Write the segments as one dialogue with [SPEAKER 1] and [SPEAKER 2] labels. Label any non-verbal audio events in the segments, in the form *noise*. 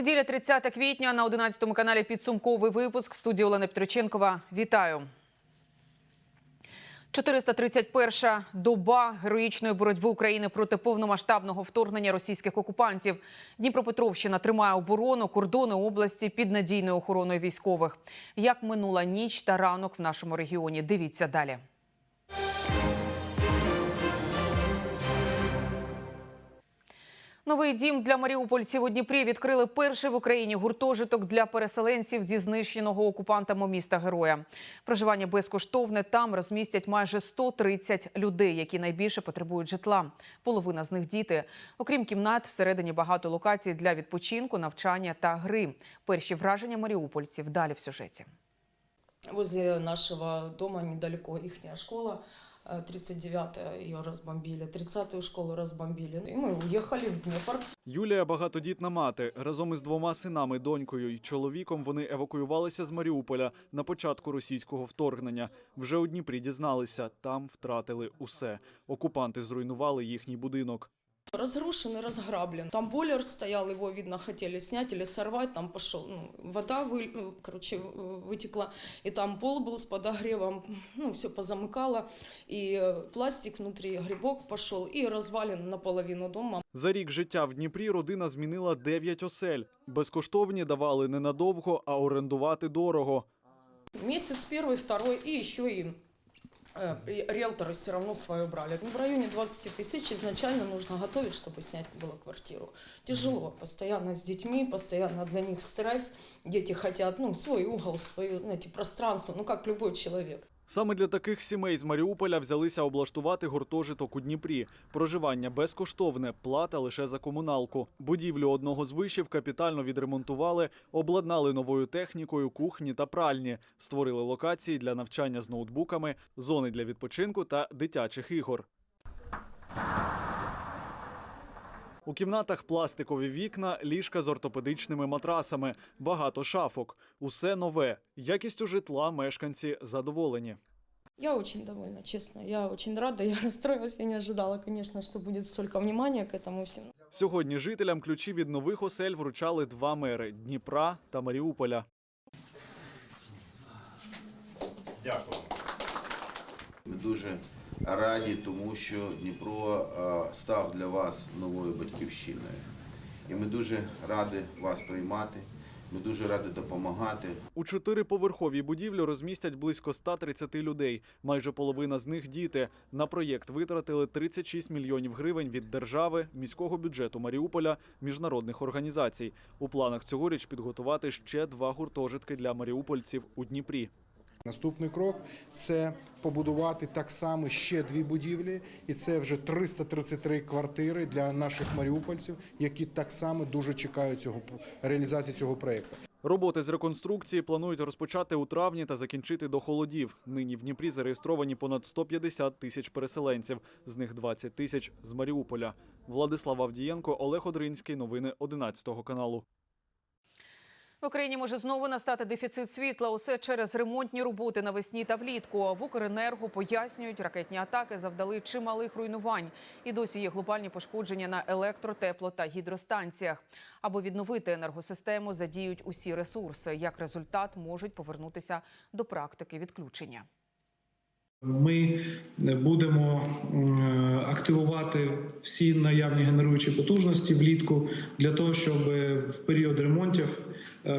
[SPEAKER 1] Неділя 30 квітня на 11 каналі підсумковий випуск в студії Олени Петриченкова. Вітаю. 431-ша доба героїчної боротьби України проти повномасштабного вторгнення російських окупантів. Дніпропетровщина тримає оборону, кордони області під надійною охороною військових. Як минула ніч та ранок в нашому регіоні? Дивіться далі. Новий дім для маріупольців у Дніпрі відкрили перший в Україні гуртожиток для переселенців зі знищеного окупантами міста Героя. Проживання безкоштовне. Там розмістять майже 130 людей, які найбільше потребують житла. Половина з них діти. Окрім кімнат, всередині багато локацій для відпочинку, навчання та гри. Перші враження маріупольців далі в сюжеті.
[SPEAKER 2] Возле нашего дома недалеко ихняя школа. Э, 39-я ее разбомбили, 30-ю школу разбомбили. И мы уехали в Днепр.
[SPEAKER 3] Юлія багатодітна мати. Разом із двома синами, донькою і чоловіком вони евакуювалися з Маріуполя на початку російського вторгнення. Вже у Дніпрі дізналися, там втратили усе. Окупанти зруйнували їхній будинок.
[SPEAKER 2] Разрушен и разграблен. Там бойлер стоял, его, видно, хотели снять или сорвать. Там пошел, ну, вода, вы, э, короче, э, вытекла. И там пол был с подогревом. Ну, все позамыкало. И э, пластик внутри, грибок пошел. И развален наполовину дома.
[SPEAKER 3] За рік життя в Дніпрі родина змінила дев'ять осель. Безкоштовні давали ненадовго, а орендувати дорого.
[SPEAKER 2] Месяц первый, второй и еще и э, и риэлторы все равно свое брали. Ну, в районе 20 тысяч изначально нужно готовить, чтобы снять было квартиру. Тяжело, постоянно с детьми, постоянно для них стресс. Дети хотят, ну, свой угол, свое, знаете, пространство, ну, как любой человек.
[SPEAKER 3] Саме для таких сімей з Маріуполя взялися облаштувати гуртожиток у Дніпрі. Проживання безкоштовне, плата лише за комуналку. Будівлю одного з вишів капітально відремонтували, обладнали новою технікою, кухні та пральні, створили локації для навчання з ноутбуками, зони для відпочинку та дитячих ігор. У кімнатах пластикові вікна, ліжка з ортопедичними матрасами, багато шафок. Усе нове. Якістю житла мешканці задоволені.
[SPEAKER 2] Я очень довольна, честно. Я очень рада, я *laughs* расстроилась, я не ожидала, конечно, что будет столько внимания к этому всему.
[SPEAKER 3] Сьогодні жителям ключі від нових осель вручали два мери Дніпра та Маріуполя.
[SPEAKER 4] Ми дуже раді, тому що Дніпро е, став для вас новою батьківщиною. І ми дуже раді вас приймати, ми дуже раді допомагати.
[SPEAKER 3] У чотириповерховій будівлі розмістять близько 130 людей. Майже половина з них діти. На проєкт витратили 36 мільйонів гривень від держави, міського бюджету Маріуполя, міжнародних організацій. У планах цьогоріч підготувати ще два гуртожитки для маріупольців у Дніпрі.
[SPEAKER 5] Наступний крок це побудувати так само ще дві будівлі, і це вже 333 квартири для наших маріупольців, які так само дуже чекають цього реалізації цього проєкту.
[SPEAKER 3] Роботи з реконструкції планують розпочати у травні та закінчити до холодів. Нині в Дніпрі зареєстровані понад 150 тисяч переселенців, з них 20 тисяч з Маріуполя. Владислав Авдієнко, Олег Одринський. Новини 11 каналу.
[SPEAKER 1] В Україні може знову настати дефіцит світла. Усе через ремонтні роботи навесні та влітку. В Укренерго пояснюють, ракетні атаки завдали чималих руйнувань. І досі є глобальні пошкодження на електро, тепло та гідростанціях. Аби відновити енергосистему, задіють усі ресурси. Як результат, можуть повернутися до практики відключення.
[SPEAKER 6] Ми будемо активувати всі наявні генеруючі потужності влітку для того, щоб в період ремонтів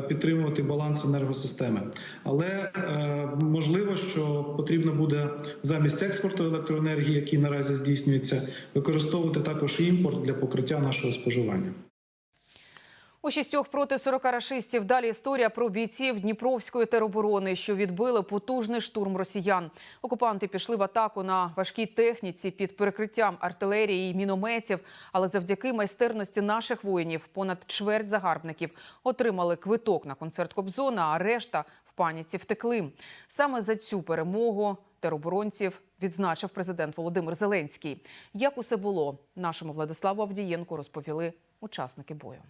[SPEAKER 6] підтримувати баланс енергосистеми. Але е, можливо, що потрібно буде замість експорту електроенергії, який наразі здійснюється, використовувати також імпорт для покриття нашого споживання.
[SPEAKER 1] У шістьох проти 40 рашистів. Далі історія про бійців Дніпровської тероборони, що відбили потужний штурм росіян. Окупанти пішли в атаку на важкій техніці під перекриттям артилерії і мінометів. Але завдяки майстерності наших воїнів понад чверть загарбників отримали квиток на концерт Кобзона, а решта в паніці втекли. Саме за цю перемогу тероборонців відзначив президент Володимир Зеленський. Як усе було, нашому Владиславу Авдієнку розповіли учасники бою.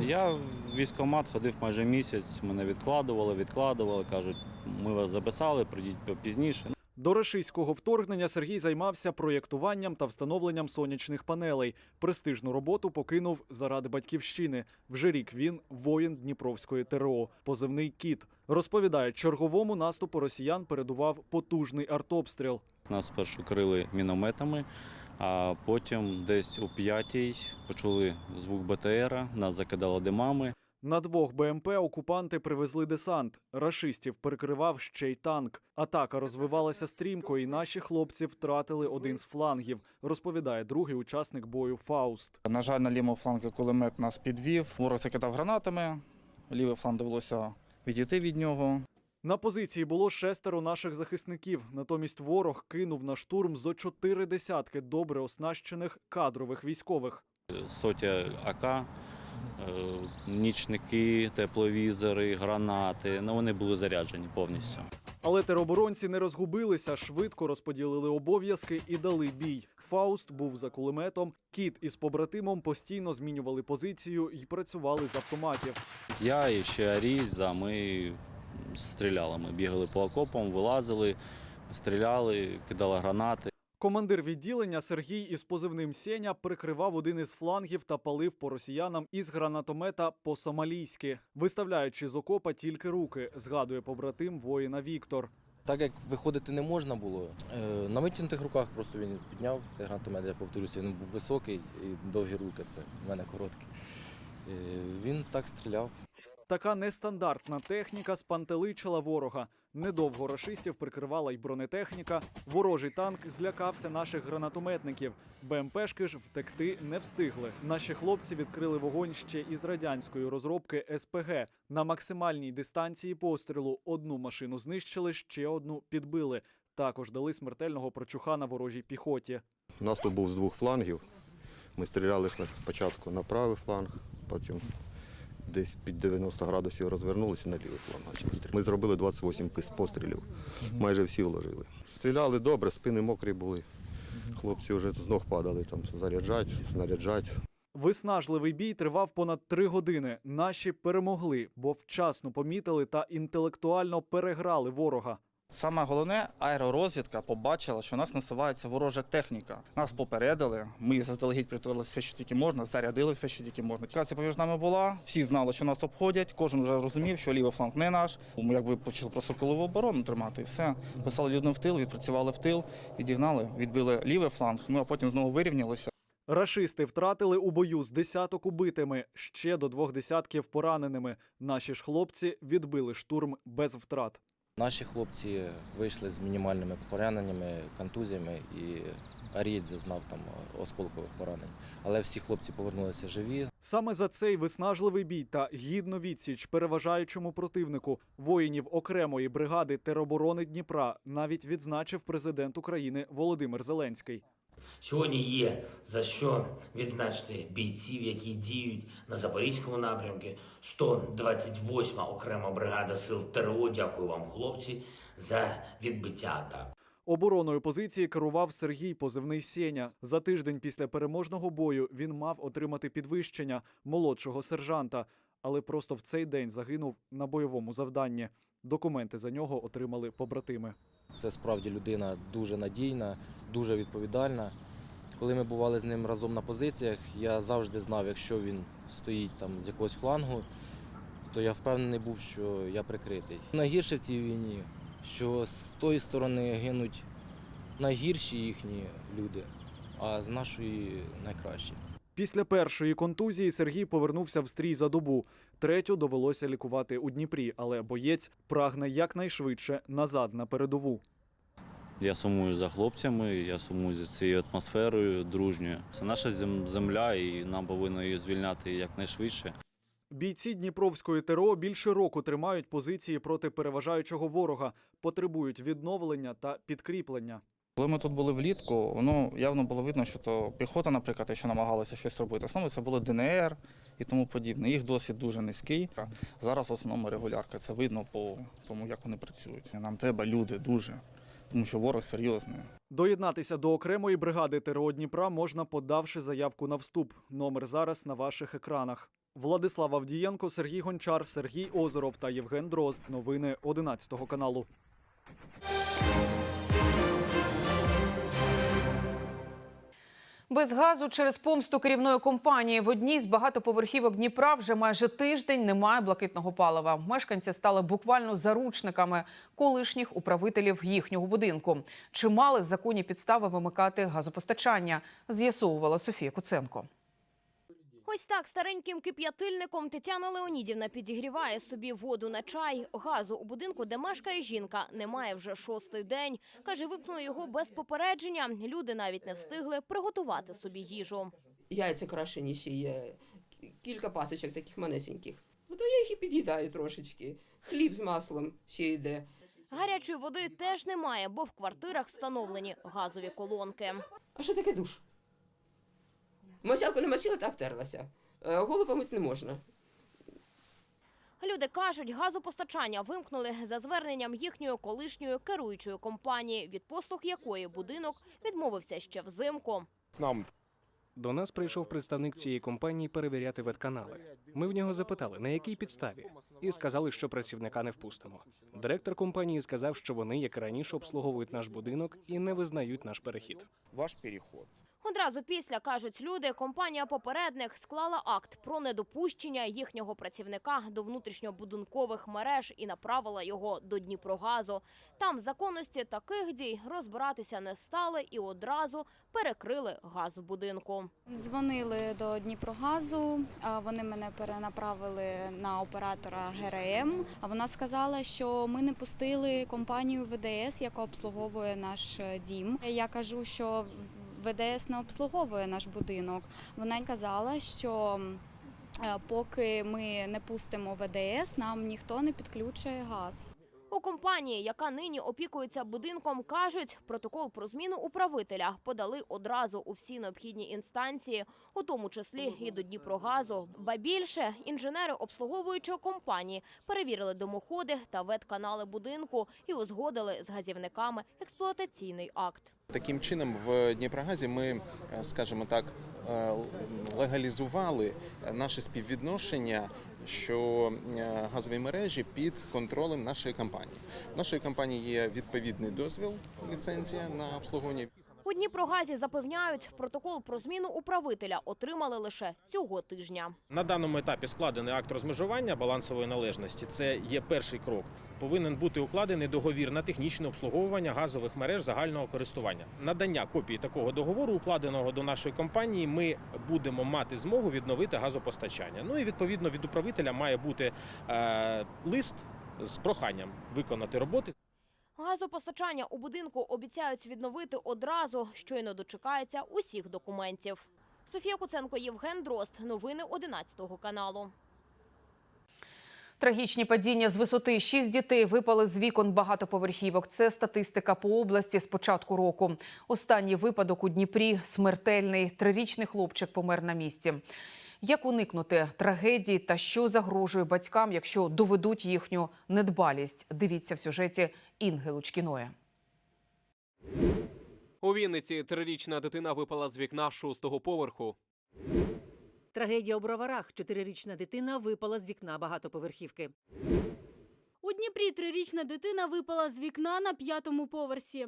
[SPEAKER 7] Я в військкомат ходив майже місяць. Мене відкладували, відкладували. кажуть, ми вас записали, прийдіть пізніше.
[SPEAKER 3] До рашистського вторгнення Сергій займався проєктуванням та встановленням сонячних панелей. Престижну роботу покинув заради батьківщини. Вже рік він воїн Дніпровської ТРО, позивний кіт. Розповідає, черговому наступу росіян передував потужний артобстріл.
[SPEAKER 7] Нас спершу крили мінометами, а потім десь о п'ятій почули звук БТРа, нас закидало димами.
[SPEAKER 3] На двох БМП окупанти привезли десант. Рашистів перекривав ще й танк. Атака розвивалася стрімко, і наші хлопці втратили один з флангів. Розповідає другий учасник бою Фауст.
[SPEAKER 8] На жаль, на лівому флангі кулемет нас підвів. Ворог закидав гранатами. Лівий фланг довелося відійти від нього.
[SPEAKER 3] На позиції було шестеро наших захисників. Натомість ворог кинув на штурм зо чотири десятки добре оснащених кадрових військових.
[SPEAKER 7] Сотя АК, е, нічники, тепловізори, гранати. Ну вони були заряджені повністю.
[SPEAKER 3] Але тероборонці не розгубилися, швидко розподілили обов'язки і дали бій. Фауст був за кулеметом. Кіт із побратимом постійно змінювали позицію і працювали з автоматів.
[SPEAKER 7] Я і ще Аріс, да, ми стріляли. Ми бігали по окопам, вилазили, стріляли, кидали гранати.
[SPEAKER 3] Командир відділення Сергій із позивним Сеня прикривав один із флангів та палив по росіянам із гранатомета по-сомалійськи, виставляючи з окопа тільки руки, згадує побратим воїна Віктор.
[SPEAKER 9] Так як виходити не можна було, е, на витягнутих руках просто він підняв цей гранатомет, я повторюся, він був високий і довгі руки, це в мене короткі. Е, Він так стріляв.
[SPEAKER 3] Така нестандартна техніка спантеличила ворога. Недовго рашистів прикривала й бронетехніка. Ворожий танк злякався наших гранатометників. БМПшки ж втекти не встигли. Наші хлопці відкрили вогонь ще із радянської розробки СПГ. На максимальній дистанції пострілу одну машину знищили, ще одну підбили. Також дали смертельного прочуха на ворожій піхоті.
[SPEAKER 10] Наступ був з двох флангів. Ми стріляли спочатку на правий фланг, потім десь під 90 градусів розвернулися на лівий фланг. почали стріляти. Ми зробили 28 пис- пострілів, майже всі вложили. Стріляли добре, спини мокрі були. Хлопці вже з ног падали, там заряджать, знаряджать.
[SPEAKER 3] Виснажливий бій тривав понад три години. Наші перемогли, бо вчасно помітили та інтелектуально переграли ворога.
[SPEAKER 8] Саме головне, аеророзвідка побачила, що у нас насувається ворожа техніка. Нас попередили, ми заздалегідь приготували все, що тільки можна, зарядили все, що тільки можна. Комунікація поміж нами була, всі знали, що нас обходять, кожен вже розумів, що лівий фланг не наш. Ми якби почали просто колову оборону тримати і все. Писали людям в тил, відпрацювали в тил, відігнали, відбили лівий фланг, ну а потім знову вирівнялися.
[SPEAKER 3] Рашисти втратили у бою з десяток убитими, ще до двох десятків пораненими. Наші ж хлопці відбили штурм без втрат.
[SPEAKER 9] Наші хлопці вийшли з мінімальними пораненнями, контузіями, і Арієць зазнав там осколкових поранень. Але всі хлопці повернулися живі.
[SPEAKER 3] Саме за цей виснажливий бій та гідну відсіч переважаючому противнику воїнів окремої бригади тероборони Дніпра навіть відзначив президент України Володимир Зеленський.
[SPEAKER 11] Сьогодні є за що відзначити бійців, які діють на Запорізькому напрямку. 128 окрема бригада сил ТРО. Дякую вам, хлопці, за відбиття атак.
[SPEAKER 3] Обороною позиції керував Сергій позивний Сеня. За тиждень після переможного бою він мав отримати підвищення молодшого сержанта, але просто в цей день загинув на бойовому завданні. Документи за нього отримали побратими.
[SPEAKER 9] Це справді людина дуже надійна, дуже відповідальна. Коли ми бували з ним разом на позиціях, я завжди знав, якщо він стоїть там з якогось флангу, то я впевнений був, що я прикритий. Найгірше в цій війні, що з тої сторони гинуть найгірші їхні люди, а з нашої найкращі.
[SPEAKER 3] Після першої контузії Сергій повернувся в стрій за добу. Третю довелося лікувати у Дніпрі, але боєць прагне якнайшвидше назад на передову.
[SPEAKER 7] Я сумую за хлопцями, я сумую за цією атмосферою дружньою. Це наша земля, і нам повинно її звільняти якнайшвидше.
[SPEAKER 3] Бійці Дніпровської ТРО більше року тримають позиції проти переважаючого ворога, потребують відновлення та підкріплення.
[SPEAKER 8] Коли ми тут були влітку, воно явно було видно, що то піхота, наприклад, що намагалася щось робити. Основно це було ДНР і тому подібне. Їх досвід дуже низький. Зараз в основному регулярка. Це видно по тому, як вони працюють. Нам треба люди дуже, тому що ворог серйозний.
[SPEAKER 3] Доєднатися до окремої бригади ТРО Дніпра можна, подавши заявку на вступ. Номер зараз на ваших екранах. Владислав Авдієнко, Сергій Гончар, Сергій Озеров та Євген Дрозд. Новини 11 каналу.
[SPEAKER 1] Без газу через помсту керівної компанії в одній з багатоповерхівок Дніпра вже майже тиждень немає блакитного палива. Мешканці стали буквально заручниками колишніх управителів їхнього будинку. Чи мали законні підстави вимикати газопостачання? З'ясовувала Софія Куценко.
[SPEAKER 12] Ось так стареньким кип'ятильником Тетяна Леонідівна підігріває собі воду на чай. Газу у будинку, де мешкає жінка, немає вже шостий день. Каже, вимкнули його без попередження. Люди навіть не встигли приготувати собі їжу.
[SPEAKER 13] яйця крашені ще є, кілька пасочок таких манесеньких. Ну, то я їх і під'їдаю трошечки. Хліб з маслом ще йде.
[SPEAKER 12] Гарячої води теж немає, бо в квартирах встановлені газові колонки.
[SPEAKER 13] А що таке душ? Мочалку не мочила, та втерлася. Е, Голову помити не можна.
[SPEAKER 12] Люди кажуть, газопостачання вимкнули за зверненням їхньої колишньої керуючої компанії, від послуг якої будинок відмовився ще взимку.
[SPEAKER 14] Нам до нас прийшов представник цієї компанії перевіряти ветканали. Ми в нього запитали, на якій підставі, і сказали, що працівника не впустимо. Директор компанії сказав, що вони, як і раніше, обслуговують наш будинок і не визнають наш перехід.
[SPEAKER 10] Ваш переход.
[SPEAKER 12] Одразу після, кажуть люди, компанія-попередник склала акт про недопущення їхнього працівника до внутрішньобудинкових мереж і направила його до Дніпрогазу. Там законності таких дій розбиратися не стали і одразу перекрили газ в будинку.
[SPEAKER 15] Дзвонили до Дніпрогазу. Вони мене перенаправили на оператора ГРМ. А вона сказала, що ми не пустили компанію ВДС, яка обслуговує наш дім. Я кажу, що ВДС не обслуговує наш будинок. Вона сказала, що е, поки ми не пустимо ВДС, нам ніхто не підключує газ.
[SPEAKER 12] Компанії, яка нині опікується будинком, кажуть, протокол про зміну управителя подали одразу у всі необхідні інстанції, у тому числі і до Дніпрогазу. Ба більше інженери обслуговуючої компанії перевірили домоходи та ветканали будинку і узгодили з газівниками експлуатаційний акт.
[SPEAKER 16] Таким чином, в Дніпрогазі ми, е, скажімо так, е, легалізували наше співвідношення, що е, газові мережі під контролем нашої компанії. В нашої компанії є відповідний дозвіл, ліцензія на обслуговування.
[SPEAKER 12] У Дніпрогазі запевняють, протокол про зміну управителя отримали лише цього тижня.
[SPEAKER 17] На даному етапі складений акт розмежування балансової належності. Це є перший крок. Повинен бути укладений договір на технічне обслуговування газових мереж загального користування. Надання копії такого договору, укладеного до нашої компанії, ми будемо мати змогу відновити газопостачання. Ну і відповідно від управителя має бути е, лист з проханням виконати роботи.
[SPEAKER 12] Газопостачання у будинку обіцяють відновити одразу, щойно дочекається усіх документів. Софія Куценко, Євген Дрозд. Новини 11 каналу.
[SPEAKER 1] Трагічні падіння з висоти. Шість дітей випали з вікон багатоповерхівок. Це статистика по області з початку року. Останній випадок у Дніпрі смертельний. Трирічний хлопчик помер на місці. Як уникнути трагедії та що загрожує батькам, якщо доведуть їхню недбалість? Дивіться в сюжеті Інги Лучкіної.
[SPEAKER 18] У Вінниці трирічна дитина випала з вікна шостого поверху.
[SPEAKER 19] Трагедія у броварах. Чотирирічна дитина випала з вікна багатоповерхівки.
[SPEAKER 20] У Дніпрі трирічна дитина випала з вікна на п'ятому поверсі.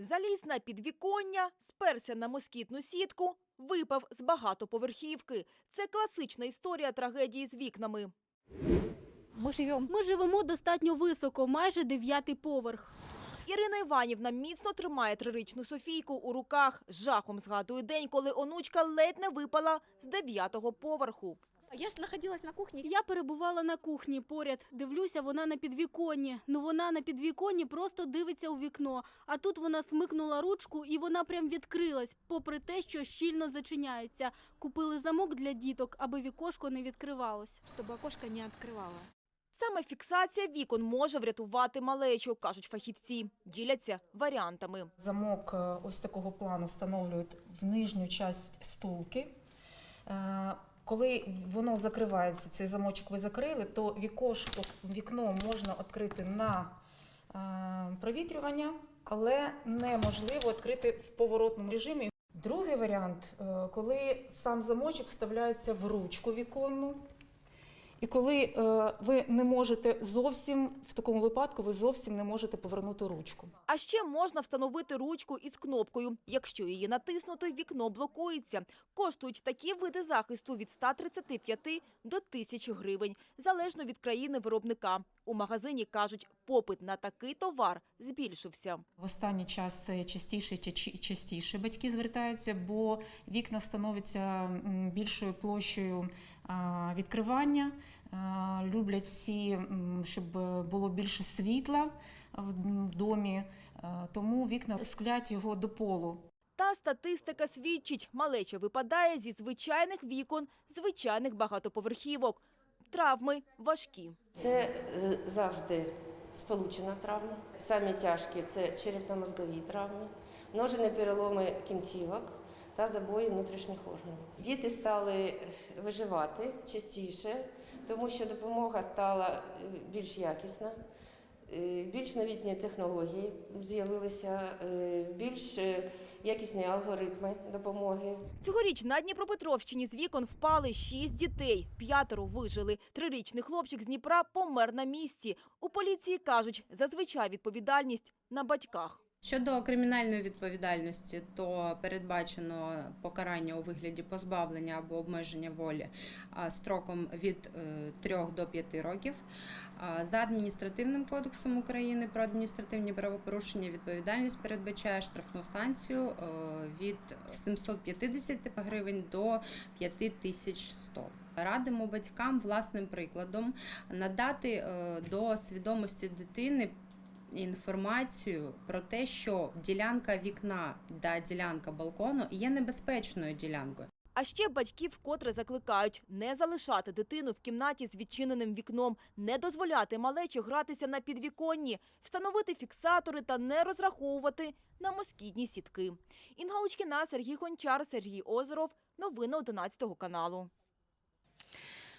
[SPEAKER 21] Заліз на підвіконня, сперся на москітну сітку, випав з багатоповерхівки. Це класична історія трагедії з вікнами.
[SPEAKER 20] Ми живемо. Ми живемо достатньо високо, майже дев'ятий поверх.
[SPEAKER 21] Ірина Іванівна міцно тримає трирічну Софійку у руках. З жахом згадує день, коли онучка ледь не випала з дев'ятого поверху.
[SPEAKER 20] Я знаходилась на кухні. Я перебувала на кухні поряд. Дивлюся, вона на підвіконні. Ну вона на підвіконні просто дивиться у вікно. А тут вона смикнула ручку і вона прям відкрилась, попри те, що щільно зачиняється. Купили замок для діток, аби вікошко не відкривалось. Щоб окошко не відкривало.
[SPEAKER 21] Саме фіксація вікон може врятувати малечу, кажуть фахівці. Діляться варіантами.
[SPEAKER 2] Замок е, ось такого плану встановлюють в нижню часть стулки. Коли воно закривається, цей замочок ви закрили, то вікошко, вікно можна відкрити на е, провітрювання, але неможливо відкрити в поворотному режимі. Другий варіант, е, коли сам замочок вставляється в ручку віконну,
[SPEAKER 22] І коли е, ви не можете зовсім в такому випадку, ви зовсім не можете повернути ручку.
[SPEAKER 21] А ще можна встановити ручку із кнопкою. Якщо її натиснути, вікно блокується. Коштують такі види захисту від 135 до 1000 гривень, залежно від країни виробника. У магазині кажуть, попит на такий товар збільшився.
[SPEAKER 22] В останній час частіше і частіше батьки звертаються, бо вікна становляться більшою площею відкривання. Люблять всі, щоб було більше світла в домі, тому вікна склять його до полу.
[SPEAKER 21] Та статистика свідчить, малеча випадає зі звичайних вікон, звичайних багатоповерхівок. Травми важкі.
[SPEAKER 23] Це е, завжди сполучена травма. Самі тяжкі це черепно-мозгові травми, множені переломи кінцівок та забої внутрішніх органів. Діти стали виживати частіше, тому що допомога стала е, більш якісна. Е, Більш новітні технології з'явилися, е, більш е, якісні алгоритми допомоги.
[SPEAKER 21] Цьогоріч на Дніпропетровщині з вікон впали шість дітей. П'ятеро вижили. Трирічний хлопчик з Дніпра помер на місці. У поліції кажуть, зазвичай відповідальність на батьках.
[SPEAKER 24] Щодо кримінальної відповідальності, то передбачено покарання у вигляді позбавлення або обмеження волі строком від 3 до 5 років. За адміністративним кодексом України про адміністративні правопорушення відповідальність передбачає штрафну санкцію е, від 750 гривень до 5100. Радимо батькам власним прикладом надати е, до свідомості дитини інформацію про те, що ділянка вікна та ділянка балкону є небезпечною ділянкою.
[SPEAKER 21] А ще батьків вкотре закликають не залишати дитину в кімнаті з відчиненим вікном, не дозволяти малечі гратися на підвіконні, встановити фіксатори та не розраховувати на москітні сітки. Інга Учкіна, Сергій Гончар, Сергій Озеров. Новини 11 каналу.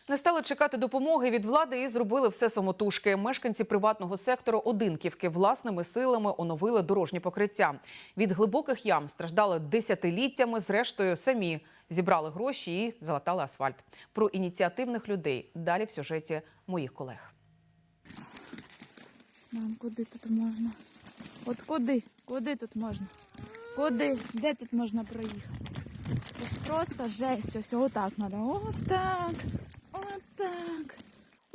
[SPEAKER 1] Не стали чекати допомоги від влади і зробили все самотужки. Мешканці приватного сектору Одинківки власними силами оновили дорожні покриття. Від глибоких ям страждали десятиліттями. Зрештою, самі зібрали гроші і залатали асфальт. Про ініціативних людей далі в сюжеті моїх колег.
[SPEAKER 25] Мам, куди тут можна? От куди? Куди тут можна? Куди? Де тут можна проїхати? Це ж просто жесть. Ось отак треба. Отак. Отак.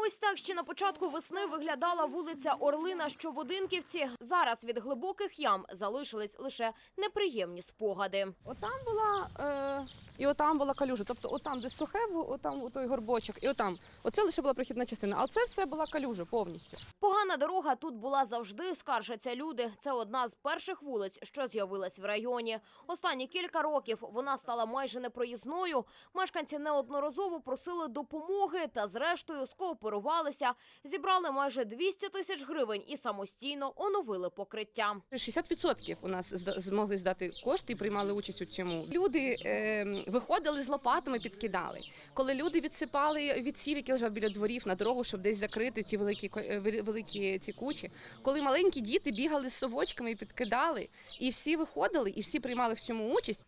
[SPEAKER 12] Ось так ще на початку весни виглядала вулиця Орлина, що в Одинківці. Зараз від глибоких ям залишились лише неприємні спогади.
[SPEAKER 26] Отам була е, і отам була калюжа. Тобто отам десь сухе, отам той горбочок, і отам. Оце лише була прохідна частина, а це все була калюжа повністю.
[SPEAKER 12] Погана дорога тут була завжди, скаржаться люди. Це одна з перших вулиць, що з'явилась в районі. Останні кілька років вона стала майже непроїзною. Мешканці неодноразово просили допомоги та, зрештою, скооперувалися, зібрали майже 200 тисяч гривень і самостійно оновили покриття.
[SPEAKER 26] 60% у нас змогли здати кошти і приймали участь у цьому. Люди е, виходили з лопатами, підкидали. Коли люди відсипали відсів, який лежав біля дворів на дорогу, щоб десь закрити ці великі е, великі ці кучі. Коли маленькі діти бігали з совочками і підкидали, і всі виходили, і всі приймали в цьому участь.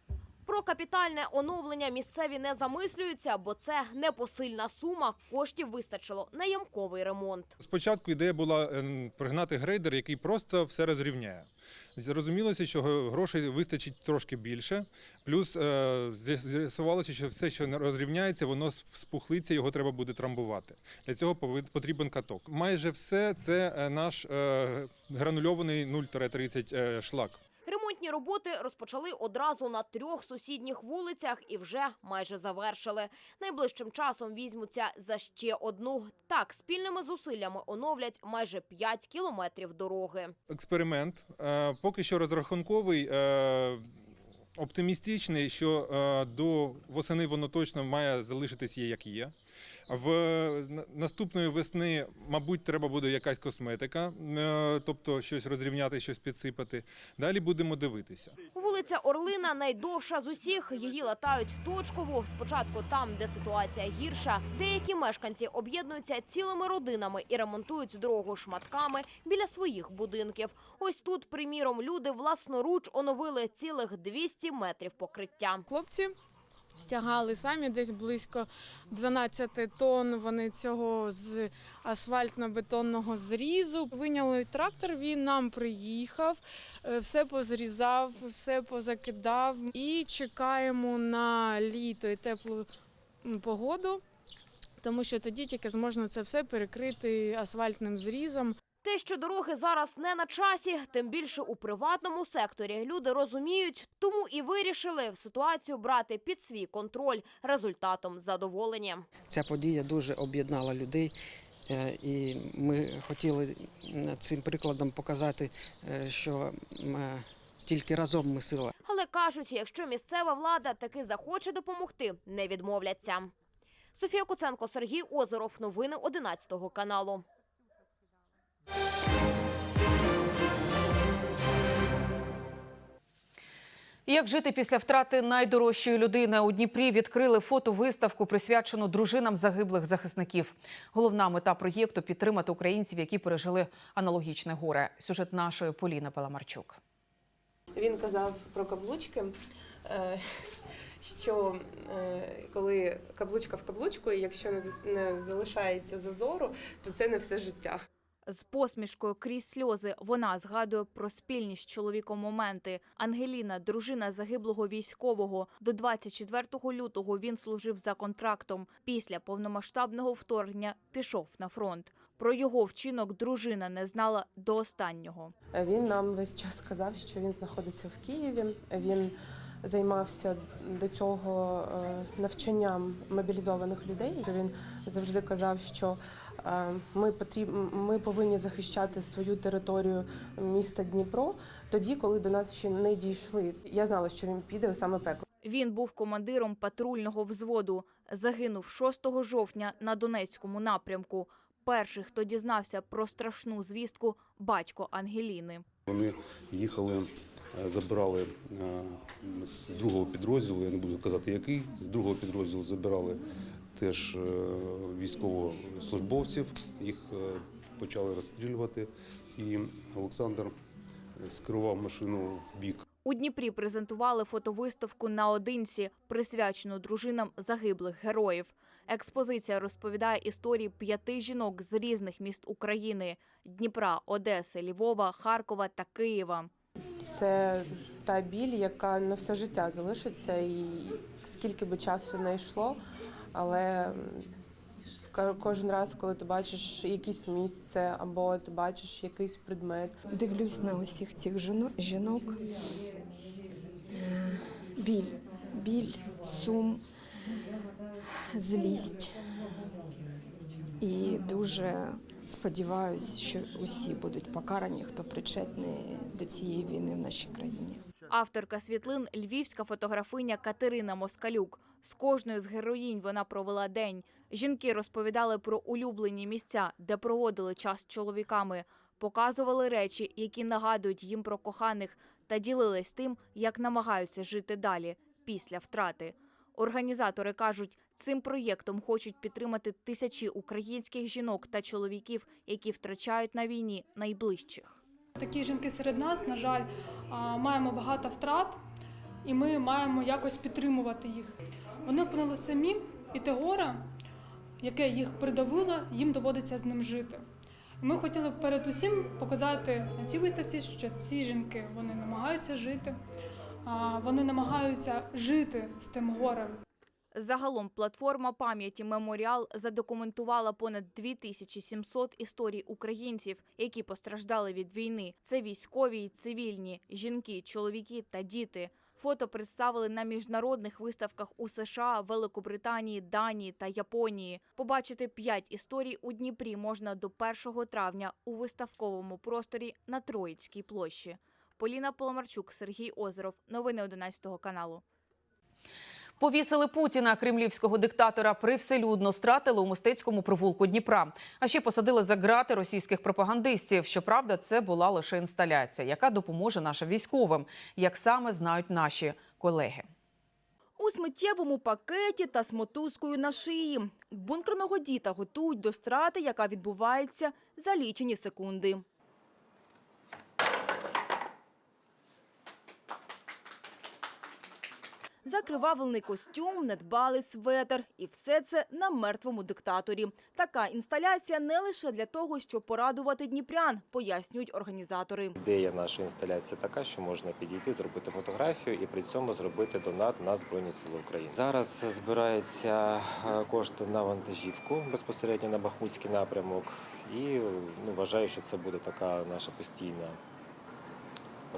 [SPEAKER 12] Про капітальне оновлення місцеві не замислюються, бо це непосильна сума. Коштів вистачило на ямковий ремонт.
[SPEAKER 27] Спочатку ідея була е, пригнати грейдер, який просто все розрівняє. Зрозумілося, що грошей вистачить трошки більше. Плюс е, з'ясувалося, що все, що розрівняється, воно спухлиться, його треба буде трамбувати. Для цього потрібен каток. Майже все це е, наш гранульований 0-30 е, шлак.
[SPEAKER 12] Ремонтні роботи розпочали одразу на трьох сусідніх вулицях і вже майже завершили. Найближчим часом візьмуться за ще одну. Так, спільними зусиллями оновлять майже 5 кілометрів дороги.
[SPEAKER 27] Експеримент е, поки що розрахунковий. е, Оптимістичний, що е, до восени воно точно має залишитись є, як є. В наступної весни, мабуть, треба буде якась косметика, е, тобто щось розрівняти, щось підсипати. Далі будемо дивитися.
[SPEAKER 12] Вулиця Орлина найдовша з усіх. Її латають точково. Спочатку там, де ситуація гірша. Деякі мешканці об'єднуються цілими родинами і ремонтують дорогу шматками біля своїх будинків. Ось тут, приміром, люди власноруч оновили цілих 200 метрів покриття.
[SPEAKER 28] Хлопці
[SPEAKER 29] Тягали самі десь близько 12 тонн. Вони цього з асфальтно-бетонного зрізу. Виняли трактор, він нам приїхав, е, все позрізав, все позакидав. І чекаємо на літо і теплу погоду, тому що тоді тільки зможна це все перекрити асфальтним зрізом.
[SPEAKER 12] Те, що дороги зараз не на часі, тим більше у приватному секторі люди розуміють, тому і вирішили ситуацію брати під свій контроль. Результатом задоволені.
[SPEAKER 30] Ця подія дуже об'єднала людей, е, і ми хотіли цим прикладом показати, е, що е, тільки разом ми сила.
[SPEAKER 12] Але кажуть, якщо місцева влада таки захоче допомогти, не відмовляться. Софія Куценко, Сергій Озеров. Новини 11 каналу.
[SPEAKER 1] Як жити після втрати найдорожчої людини у Дніпрі відкрили фотовиставку, присвячену дружинам загиблих захисників. Головна мета проєкту підтримати українців, які пережили аналогічне горе. Сюжет нашої Поліни Паламарчук.
[SPEAKER 31] Він казав про каблучки, е, що е, коли каблучка в каблучку, і якщо не залишається зазору, то це не все життя.
[SPEAKER 32] З посмішкою крізь сльози вона згадує про спільні з чоловіком моменти. Ангеліна, дружина загиблого військового. До 24 лютого він служив за контрактом. Після повномасштабного вторгнення пішов на фронт. Про його вчинок дружина не знала до останнього.
[SPEAKER 31] Е, Він нам весь час сказав, що він знаходиться в Києві. Він займався до цього е, навчанням мобілізованих людей. Він завжди казав, що ми потріб... ми повинні захищати свою територію міста Дніпро тоді, коли до нас ще не дійшли. Я знала, що він піде саме пекло.
[SPEAKER 32] Він був командиром патрульного взводу. Загинув 6 жовтня на Донецькому напрямку. Перший, хто дізнався про страшну звістку, батько Ангеліни.
[SPEAKER 33] Вони їхали, е, забирали е, з другого підрозділу, я не буду казати який, з другого підрозділу забирали теж е, військовослужбовців, їх е, почали розстрілювати, і Олександр е, скерував машину в бік
[SPEAKER 32] У Дніпрі презентували фотовиставку наодинці, присвячену дружинам загиблих героїв. Експозиція розповідає історії п'яти жінок з різних міст України: Дніпра, Одеси, Львова, Харкова та Києва.
[SPEAKER 31] Це та біль, яка на все життя залишиться, і скільки би часу не йшло, але кожен раз, коли ти бачиш якесь місце або ти бачиш якийсь предмет,
[SPEAKER 16] Дивлюсь на усіх цих жіно- жінок. Біль, біль, сум, злість. І дуже сподіваюся, що усі будуть покарані, хто причетний до цієї війни в нашій країні.
[SPEAKER 32] Авторка світлин львівська фотографиня Катерина Москалюк. З кожною з героїнь вона провела день. Жінки розповідали про улюблені місця, де проводили час з чоловіками, показували речі, які нагадують їм про коханих, та ділились тим, як намагаються жити далі після втрати. Організатори кажуть, цим проєктом хочуть підтримати тисячі українських жінок та чоловіків, які втрачають на війні найближчих.
[SPEAKER 34] Такі жінки серед нас, на жаль, маємо багато втрат, і ми маємо якось підтримувати їх. Вони опинилися самі, і те горе, яке їх придавило, їм доводиться з ним жити. Ми хотіли перед усім показати на цій виставці, що ці жінки вони намагаються жити, вони намагаються жити з тим горем.
[SPEAKER 32] Загалом платформа пам'яті Меморіал задокументувала понад 2700 історій українців, які постраждали від війни. Це військові й цивільні, жінки, чоловіки та діти. Фото представили на міжнародних виставках у США, Великобританії, Данії та Японії. Побачити п'ять історій у Дніпрі можна до 1 травня у виставковому просторі на Троїцькій площі. Поліна Поломарчук, Сергій Озеров. Новини 11 каналу.
[SPEAKER 1] Повісили Путіна, кремлівського диктатора, привселюдно стратили у мистецькому провулку Дніпра. А ще посадили за грати російських пропагандистів. Щоправда, це була лише інсталяція, яка допоможе нашим військовим, як саме знають наші колеги.
[SPEAKER 32] У сміттєвому пакеті та з мотузкою на шиї. Бункерного діта готують до страти, яка відбувається за лічені секунди.
[SPEAKER 21] Закривавлений костюм, недбалий светр. І все це на мертвому диктаторі. Така інсталяція не лише для того, щоб порадувати дніпрян, пояснюють організатори.
[SPEAKER 35] Ідея нашої інсталяції така, що можна підійти, зробити фотографію і при цьому зробити донат на Збройні Сили України. Зараз збираються е, кошти на вантажівку безпосередньо на Бахмутський напрямок, і ну, вважаю, що це буде така наша постійна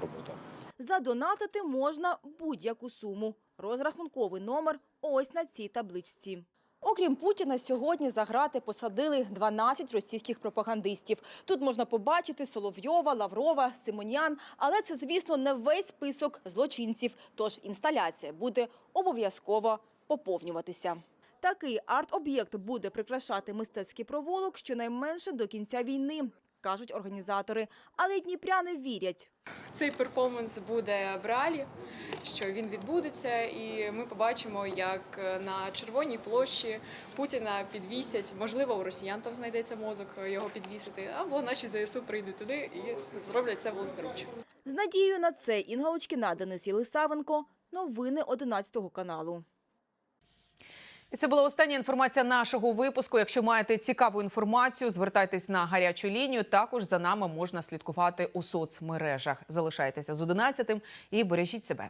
[SPEAKER 35] робота.
[SPEAKER 21] Задонатити можна будь-яку суму. Розрахунковий номер ось на цій табличці. Окрім Путіна, сьогодні за грати посадили 12 російських пропагандистів. Тут можна побачити Соловйова, Лаврова, Симонян. Але це, звісно, не весь список злочинців. Тож інсталяція буде обов'язково поповнюватися. Такий арт-об'єкт буде прикрашати мистецький провулок щонайменше до кінця війни, кажуть організатори. Але дніпряни вірять.
[SPEAKER 36] Цей перформанс буде в реалі, що він відбудеться, і ми побачимо, як на червоній площі Путіна підвісять. Можливо, у росіян там знайдеться мозок його підвісити, або наші ЗСУ прийдуть туди і зроблять це власноруч.
[SPEAKER 21] З надією на це Інга Лучкіна, Денис Єлисавенко. Новини 11 каналу.
[SPEAKER 1] І це була остання інформація нашого випуску. Якщо маєте цікаву інформацію, звертайтесь на гарячу лінію. Також за нами можна слідкувати у соцмережах. Залишайтеся з 11 і бережіть себе.